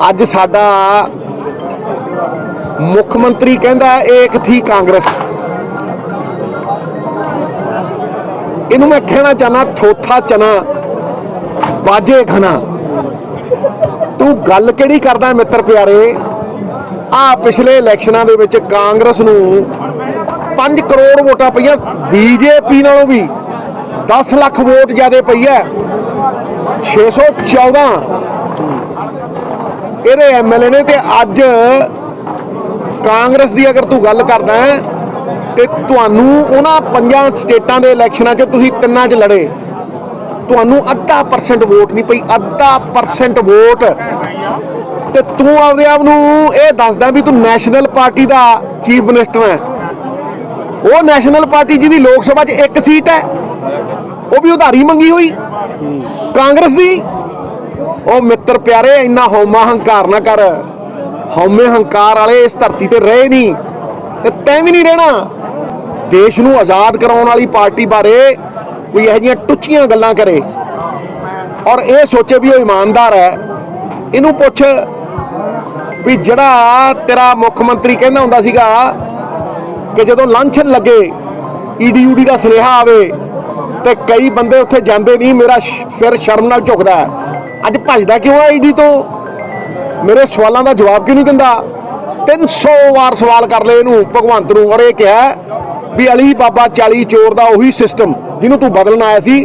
ਅੱਜ ਸਾਡਾ ਮੁੱਖ ਮੰਤਰੀ ਕਹਿੰਦਾ ਏਕ ਥੀ ਕਾਂਗਰਸ। ਇਹਨੂੰ ਮੈਂ ਕਹਿਣਾ ਚਾਹਨਾ ਥੋਥਾ ਚਨਾ ਬਾਜੇ ਖਨਾ ਤੂੰ ਗੱਲ ਕਿਹੜੀ ਕਰਦਾ ਮਿੱਤਰ ਪਿਆਰੇ? ਆ ਪਿਛਲੇ ਇਲੈਕਸ਼ਨਾਂ ਦੇ ਵਿੱਚ ਕਾਂਗਰਸ ਨੂੰ 5 ਕਰੋੜ ਵੋਟਾਂ ਪਈਆਂ ਬੀਜੇਪੀ ਨਾਲੋਂ ਵੀ 10 ਲੱਖ ਵੋਟ ਜ਼ਿਆਦਾ ਪਈ ਹੈ। 614 ਇਹਦੇ ਐਮਐਲਏ ਨੇ ਤੇ ਅੱਜ ਕਾਂਗਰਸ ਦੀ ਅਗਰ ਤੂੰ ਗੱਲ ਕਰਦਾ ਹੈ, ਤੇ ਤੁਹਾਨੂੰ ਉਹਨਾਂ ਪੰਜਾਂ ਸਟੇਟਾਂ ਦੇ ਇਲੈਕਸ਼ਨਾਂ 'ਚ ਤੁਸੀਂ ਤਿੰਨਾਂ 'ਚ ਲੜੇ। ਤੁਹਾਨੂੰ ਅੱਧਾ ਪਰਸੈਂਟ ਵੋਟ ਨਹੀਂ ਪਈ, ਅੱਧਾ ਪਰਸੈਂਟ ਵੋਟ। ਤੇ ਤੂੰ ਆਪਦੇ ਆਪ ਨੂੰ ਇਹ ਦੱਸਦਾ ਵੀ ਤੂੰ ਨੈਸ਼ਨਲ ਪਾਰਟੀ ਦਾ ਚੀਫ ਮਿਨਿਸਟਰ ਹੈ। ਉਹ ਨੈਸ਼ਨਲ ਪਾਰਟੀ ਜਿਹਦੀ ਲੋਕ ਸਭਾ 'ਚ ਇੱਕ ਸੀਟ ਹੈ, ਉਹ ਵੀ ਉਧਾਰੀ ਮੰਗੀ ਹੋਈ। ਕਾਂਗਰਸ ਦੀ ਉਹ ਮਿੱਤਰ ਪਿਆਰੇ, ਇੰਨਾ ਹਉਮਾ ਹੰਕਾਰ ਨਾ ਕਰ। ਹਉਮੇ ਹੰਕਾਰ ਵਾਲੇ ਇਸ ਧਰਤੀ ਤੇ ਰਹੇ ਨਹੀਂ ਤੇ ਤੈਂ ਵੀ ਨਹੀਂ ਰਹਿਣਾ। ਦੇਸ਼ ਨੂੰ ਆਜ਼ਾਦ ਕਰਾਉਣ ਵਾਲੀ ਪਾਰਟੀ ਬਾਰੇ ਕੋਈ ਇਹੋ ਜਿਹੀਆਂ ਟੁੱਚੀਆਂ ਗੱਲਾਂ ਕਰੇ। ਔਰ ਇਹ ਸੋਚੇ ਵੀ ਉਹ ਇਮਾਨਦਾਰ ਹੈ। ਇਹਨੂੰ ਪੁੱਛ ਵੀ ਜਿਹੜਾ ਤੇਰਾ ਮੁੱਖ ਮੰਤਰੀ ਕਹਿੰਦਾ ਹੁੰਦਾ ਸੀਗਾ ਕਿ ਜਦੋਂ ਲਾਂਛਨ ਲੱਗੇ ਈਡੀ ਯੂਡੀ ਦਾ ਸੁਨੇਹਾ ਆਵੇ ਤੇ ਕਈ ਬੰਦੇ ਉੱਥੇ ਜਾਂਦੇ ਨਹੀਂ, ਮੇਰਾ ਸਿਰ ਸ਼ਰਮ ਨਾਲ ਝੁਕਦਾ ਹੈ। ਅੱਜ ਭੱਜਦਾ ਕਿਉਂ ਆ ਈਡੀ ਤੋਂ? ਮੇਰੇ ਸਵਾਲਾਂ ਦਾ ਜਵਾਬ ਕਿਉਂ ਨਹੀਂ ਦਿੰਦਾ? 300 ਵਾਰ ਸਵਾਲ ਕਰ ਲਏ ਇਹਨੂੰ, ਭਗਵੰਤ ਨੂੰ, ਔਰ ਇਹ ਕਿਹਾ ਵੀ ਅਲੀ ਬਾਬਾ 40 ਚੋਰ ਦਾ ਉਹੀ ਸਿਸਟਮ ਜਿਹਨੂੰ ਤੂੰ ਬਦਲਣ ਆਇਆ ਸੀ,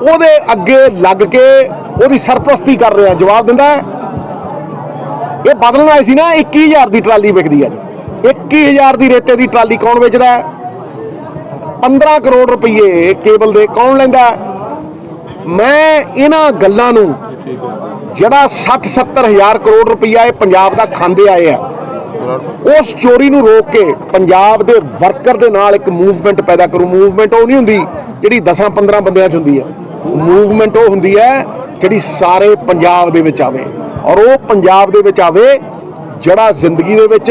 ਉਹਦੇ ਅੱਗੇ ਲੱਗ ਕੇ ਉਹਦੀ ਸਰਪ੍ਰਸਤੀ ਕਰ ਰਿਹਾ, ਜਵਾਬ ਦਿੰਦਾ ਇਹ ਬਦਲਣ ਆਏ ਸੀ ਨਾ 21000 ਦੀ ਟਰਾਲੀ ਵਿਕਦੀ ਹੈ ਜੀ। 21000 ਦੀ ਰੇਤੇ ਦੀ ਟਰਾਲੀ ਕੌਣ ਵੇਚਦਾ ਹੈ? 15 ਕਰੋੜ ਰੁਪਏ ਕੇਬਲ ਦੇ ਕੌਣ ਲੈਂਦਾ ਮੈਂ ਇਹਨਾਂ ਗੱਲਾਂ ਨੂੰ ਜਿਹੜਾ 60 70 ਹਜ਼ਾਰ ਕਰੋੜ ਰੁਪਈਆ ਇਹ ਪੰਜਾਬ ਦਾ ਖਾਂਦੇ ਆਏ ਆ, ਉਸ ਚੋਰੀ ਨੂੰ ਰੋਕ ਕੇ ਪੰਜਾਬ ਦੇ ਵਰਕਰ ਦੇ ਨਾਲ ਇੱਕ ਮੂਵਮੈਂਟ ਪੈਦਾ ਕਰੂ। ਮੂਵਮੈਂਟ ਉਹ ਨਹੀਂ ਹੁੰਦੀ ਜਿਹੜੀ 10 15 ਬੰਦਿਆਂ 'ਚ ਹੁੰਦੀ ਹੈ। ਮੂਵਮੈਂਟ ਉਹ ਹੁੰਦੀ ਹੈ ਜਿਹੜੀ ਸਾਰੇ ਪੰਜਾਬ ਦੇ ਵਿੱਚ ਆਵੇ। ਔਰ ਉਹ ਪੰਜਾਬ ਦੇ ਵਿੱਚ ਆਵੇ ਜਿਹੜਾ ਜ਼ਿੰਦਗੀ ਦੇ ਵਿੱਚ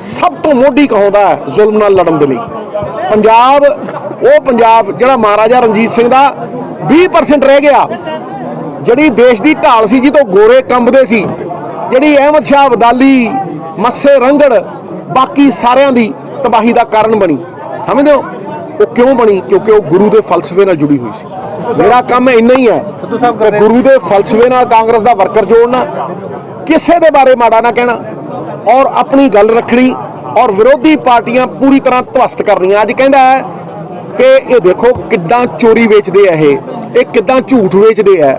ਸਭ ਤੋਂ ਮੋਢੀ ਕਹਾਉਂਦਾ ਹੈ ਜ਼ੁਲਮ ਨਾਲ ਲੜਨ ਦੇ ਲਈ। ਪੰਜਾਬ, ਉਹ ਪੰਜਾਬ ਜਿਹੜਾ ਮਹਾਰਾਜਾ ਰਣਜੀਤ ਸਿੰਘ ਦਾ 20% ਰਹਿ ਗਿਆ। ਜਿਹੜੀ ਦੇਸ਼ ਦੀ ਢਾਲ ਸੀ ਜਿਹਤੋਂ ਗੋਰੇ ਕੰਬਦੇ ਸੀ ਜਿਹੜੀ ਅਹਿਮਦ ਸ਼ਾਹ ਅਬਦਾਲੀ ਮੱਸੇ ਰੰਗੜ ਬਾਕੀ ਸਾਰਿਆਂ ਦੀ ਤਬਾਹੀ ਦਾ ਕਾਰਨ ਬਣੀ। ਸਮਝਦੇ ਹੋ? ਉਹ ਕਿਉਂ ਬਣੀ? ਕਿਉਂਕਿ ਉਹ ਗੁਰੂ ਦੇ ਫਲਸਫੇ ਨਾਲ ਜੁੜੀ ਹੋਈ ਸੀ। ਮੇਰਾ ਕੰਮ ਇੰਨਾ ਹੀ ਹੈ ਕਿ ਗੁਰੂ ਦੇ ਫਲਸਫੇ ਨਾਲ ਕਾਂਗਰਸ ਦਾ ਵਰਕਰ ਜੋੜਨਾ ਕਿਸੇ ਦੇ ਬਾਰੇ ਮਾੜਾ ਨਾ ਕਹਿਣਾ ਔਰ ਆਪਣੀ ਗੱਲ ਰੱਖਣੀ ਔਰ ਵਿਰੋਧੀ ਪਾਰਟੀਆਂ ਪੂਰੀ ਤਰ੍ਹਾਂ ਧਵਸਤ ਕਰਨੀਆਂ। ਅੱਜ ਕਹਿੰਦਾ ਹੈ ਕਿ ਇਹ ਦੇਖੋ ਕਿੱਦਾਂ ਚੋਰੀ ਵੇਚਦੇ ਆ ਇਹ ਇਹ ਕਿੱਦਾਂ ਝੂਠ ਵੇਚਦੇ ਆ।